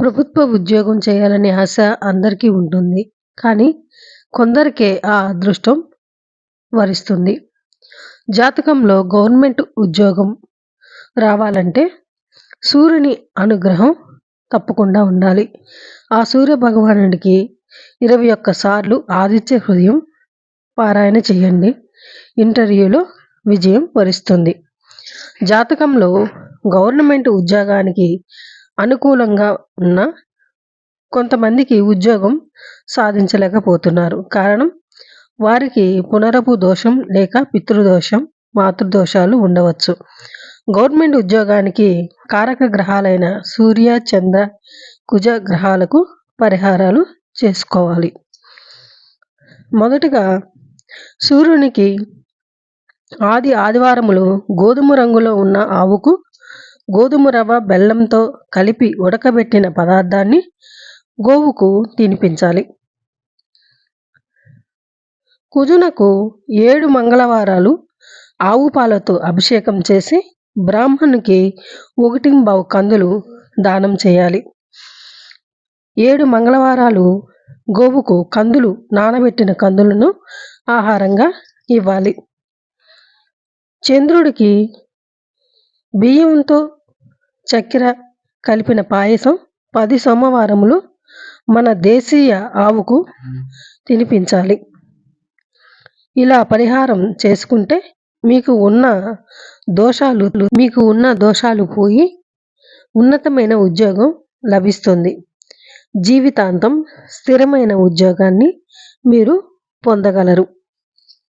ప్రభుత్వ ఉద్యోగం చేయాలనే ఆశ అందరికీ ఉంటుంది. కానీ కొందరికే ఆ అదృష్టం వరిస్తుంది. జాతకంలో గవర్నమెంట్ ఉద్యోగం రావాలంటే సూర్యుని అనుగ్రహం తప్పకుండా ఉండాలి. ఆ సూర్య భగవానుడికి ఇరవై ఒక్క సార్లు ఆదిత్య హృదయం పారాయణ చేయండి. ఇంటర్వ్యూలో విజయం వరిస్తుంది. జాతకంలో గవర్నమెంట్ ఉద్యోగానికి అనుకూలంగా ఉన్న కొంతమందికి ఉద్యోగం సాధించలేకపోతున్నారు. కారణం వారికి పునరపు దోషం లేక పితృదోషం మాతృదోషాలు ఉండవచ్చు. గవర్నమెంట్ ఉద్యోగానికి కారక గ్రహాలైన సూర్య చంద్ర కుజ గ్రహాలకు పరిహారాలు చేసుకోవాలి. మొదటగా సూర్యునికి ఆది ఆదివారములు గోధుమ రంగులో ఉన్న ఆవుకు గోధుమ రవ్వ బెల్లంతో కలిపి ఉడకబెట్టిన పదార్థాన్ని గోవుకు తినిపించాలి. కుజునకు ఏడు మంగళవారాలు ఆవు పాలతో అభిషేకం చేసి బ్రాహ్మణునికి ఒకటింబావు కందులు దానం చేయాలి. ఏడు మంగళవారాలు గోవుకు కందులు నానబెట్టిన కందులను ఆహారంగా ఇవ్వాలి. చంద్రుడికి బియ్యంతో చక్కెర కలిపిన పాయసం పది సోమవారములు మన దేశీయ ఆవుకు తినిపించాలి. ఇలా పరిహారం చేసుకుంటే మీకు ఉన్న దోషాలు మీకు ఉన్న దోషాలు పోయి ఉన్నతమైన ఉద్యోగం లభిస్తుంది. జీవితాంతం స్థిరమైన ఉద్యోగాన్ని మీరు పొందగలరు.